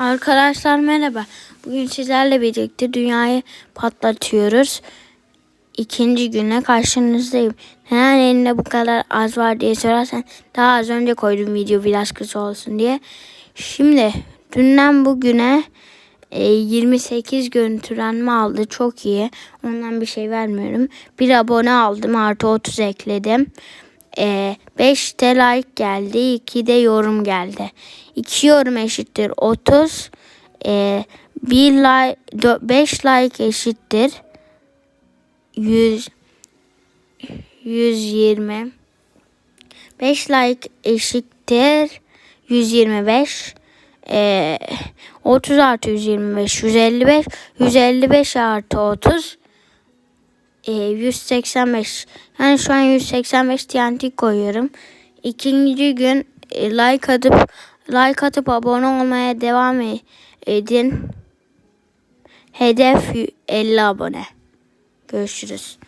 Arkadaşlar merhaba. Bugün sizlerle birlikte dünyayı patlatıyoruz. İkinci güne karşınızdayım. Neden elinde bu kadar az var diye sorarsan daha az önce koydum video biraz kısa olsun diye. Şimdi dünden bugüne e, 28 görüntülenme aldı. Çok iyi. Ondan bir şey vermiyorum. Bir abone aldım. Artı 30 ekledim. E, 5 de like geldi. 2 de yorum geldi. 2 yorum eşittir 30. E, 1 like 5 like eşittir 100 120 5 like eşittir 125 ee, 30 artı 125 155 155 artı 30 ee, 185 yani şu an 185 TNT koyuyorum. İkinci gün e, like atıp like atıp abone olmaya devam e- edin. Hedef 50 abone. Görüşürüz